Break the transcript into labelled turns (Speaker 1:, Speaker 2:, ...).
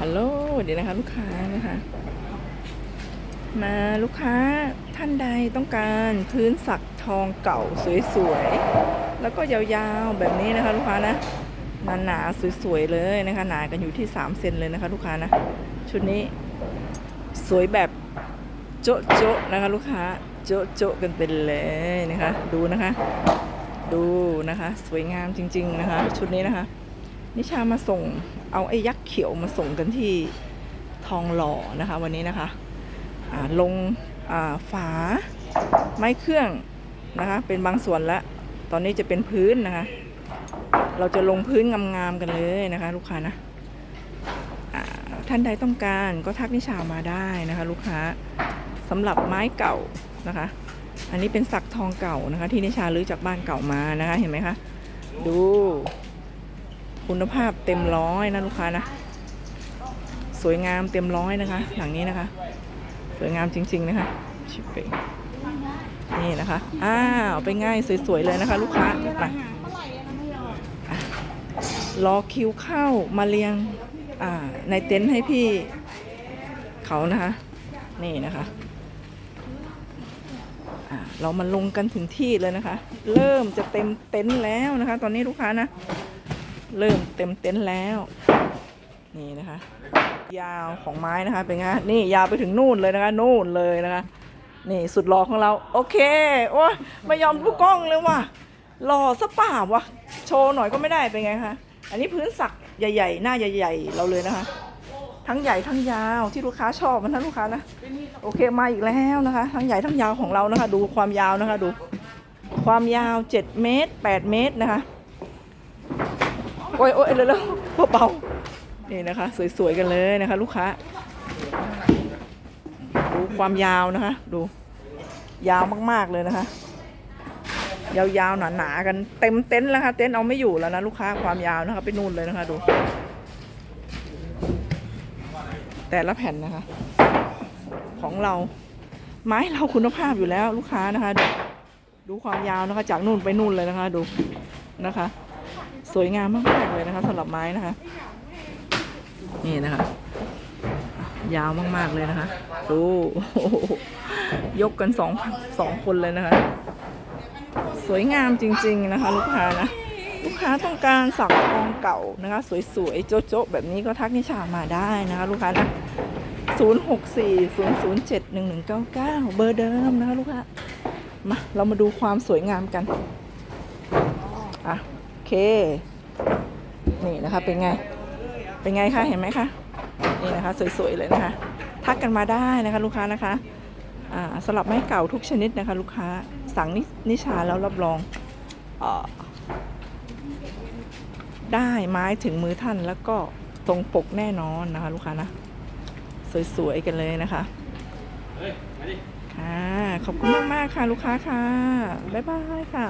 Speaker 1: ฮัลโหลเดี๋ยวนะคะ ลูกค้านะคะ มาลูกค้าท่านใดต้องการพื้นสักทองเก่าสวยๆ แล้วก็ยาวๆแบบนี้นะคะ ลูกค้านะหนาๆสวยๆเลยนะคะ หนากันอยู่ที่3เซนเลยนะคะ ลูกค้านะ ชุดนี้สวยแบบโจ๊ะโจ๊ะนะคะ ลูกค้าโจ๊ะโจ๊ะกันเป็นเลยนะคะ ดูนะคะ ดูนะคะ สวยงามจริง ๆ นะคะ ชุดนี้นะคะ นิชามาส่งเอาไอ้ยักษ์เขียวมาส่งกันที่ทองหล่อนะคะวันนี้นะคะอ่าลงอ่าฝาไม้เครื่องนะคะเป็นบางส่วนแล้วตอนนี้จะเป็นพื้นนะคะ เราจะลงพื้นงามๆกันเลยนะคะ ลูกค้านะท่านใดต้องการก็ทักนิชามาได้นะคะ ลูกค้าสำหรับไม้เก่านะคะ อันนี้เป็นสักทองเก่านะคะ ที่นิชาลื้อจากบ้านเก่ามานะคะเห็นไหมคะดู คุณภาพเต็มร้อยนะลูกค้านะ สวยงามเต็มร้อยนะคะ หลังนี้นะคะ สวยงามจริง ๆ นะคะชิปเปงนี่นะคะ อ้าวไปง่ายสวยๆเลยนะคะ ลูกค้ามาอะรอคิวเข้ามาเรียงในเต็นท์ให้พี่เขานะคะ นี่นะคะเรามาลงกันถึงที่เลยนะคะ เริ่มจะเต็มเต็นท์แล้วนะคะ ตอนนี้ลูกค้านะ เริ่มเต็มเต็นท์แล้ว นี่นะคะ ยาวของไม้นะคะ เป็นไงนี่ยาวไปถึงนู่นเลยนะคะ นู่นเลยนะคะ นี่สุดหล่อของเรา โอเคโอ้ยไม่ยอมลูกกล้องเลยว่ะหล่อสป่าวะโชว์หน่อยก็ไม่ได้เป็นไงคะอันนี้พื้นสักใหญ่ ๆ หน้าใหญ่ ๆ เราเลยนะคะ ทั้งใหญ่ทั้งยาวที่ลูกค้าชอบมันนะลูกค้านะโอเคมาอีกแล้วนะคะ ทั้งใหญ่ทั้งยาวของเรานะคะ ดูความยาวนะคะดู ความยาว 7 เมตร 8 เมตรนะคะ โอ้ยโอ้ยเร็วๆเบาๆนี่นะคะ สวยๆกันเลยนะคะ ลูกค้าดูความยาวนะคะ ดู ยาวมากๆเลยนะคะ ยาวๆหนาๆกันเต็มเต็นท์แล้วค่ะเต็นท์เอาไม่อยู่แล้วนะลูกค้าความยาวนะคะ ไปนู่นเลยนะคะ ดู แต่ละแผ่นนะคะ ของเราไม้เราคุณภาพอยู่แล้วลูกค้านะคะ ดูดูความยาวนะคะ จากนู่นไปนู่นเลยนะคะ ดูนะคะ สวยงามมากๆเลยนะคะสำหรับไม้นะคะ นี่นะคะ ยาวมากๆเลยนะคะดูยกกันสองสองคนเลยนะคะ สวยงามจริง ๆนะคะ ลูกค้านะลูกค้าต้องการสักทองเก่านะคะ สวยๆ โจ๊ะๆแบบนี้ก็ทักนิชามาได้นะคะ ลูกค้านะ0640071199 เบอร์เดิมนะคะ ลูกค้า มา เรามาดูความสวยงามกัน อะ เค นี่นะคะเป็นไง เป็นไงคะเห็นไหมคะ นี่นะคะสวยๆเลยนะคะ ทักกันมาได้นะคะลูกค้านะคะอ่าสลับไม้เก่าทุกชนิดนะคะ ลูกค้าสั่งนินิชาแล้วรับรองเออได้ไม้ถึงมือท่านแล้วก็ตรงปกแน่นอนนะคะ ลูกค้านะ สวยๆกันเลยนะคะค่ะขอบคุณมาก ๆ ค่ะ ลูกค้าค่ะ บ๊ายบายค่ะ